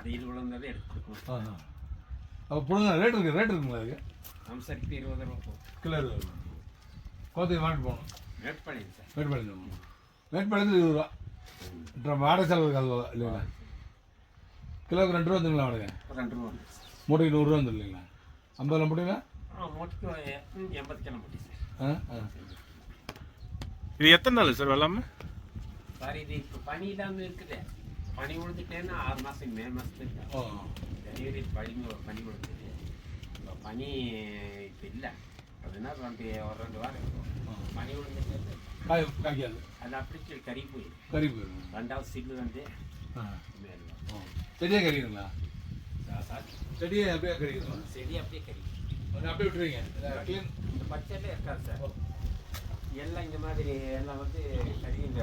அடியில் விழுந்ததை எடுத்து கொடுக்கணும் ஆ. அப்போ பிடுங்க ரேட் இருக்கு ரேட் இருக்குங்களா அதுக்கு அம்சருக்கு இருபது ரூபா போகும். கிலோ இருபது ரூபா. கோத்தைக்கு வாங்கிட்டு போகணும். பண்ணிங்க சார். மேட்பாளையம் போகணும். மேட்பாளையத்து இருபது ரூபா. அப்புறம் வாடகை செலவுக்கு அது இல்லைங்களா? கிலோவுக்கு ரெண்டு ரூபா வந்துங்களா வாடகை? ரெண்டு ரூபா மூட்டைக்கு நூறுரூவா வந்து இல்லைங்களா ஐம்பதுல முடியுங்களா ஆ மொத்தம் ம், எண்பது கிலோ மட்டும் சார். ஆ ஆ. இது எத்தனை நாள் சார் வெள்ளாம? சார் இது இப்போ பனி இல்லாமல் இருக்குது. பனி விழுந்துட்டேன்னா ஆறு மாதம் மே மாதத்துக்கு ஜனவரி பனி பனி விழுந்தது இப்போ பனி இப்போ இல்லை. அதனால ரெண்டு ஒரு ரெண்டு வாரம். இருக்கும் பனி விழுந்துட்டு அது அப்படி கறி போய் கறி போயிருங்க ரெண்டாவது சில்லு வந்து செடியே கறிங்களா செடியே அப்படியே கறிங்களா செடி அப்படியே கறி அப்படியே விட்டுருவீங்க. இந்த பச்சையில இருக்காது சார். எல்லாம் இந்த மாதிரி எல்லாம் வந்து கறி இந்த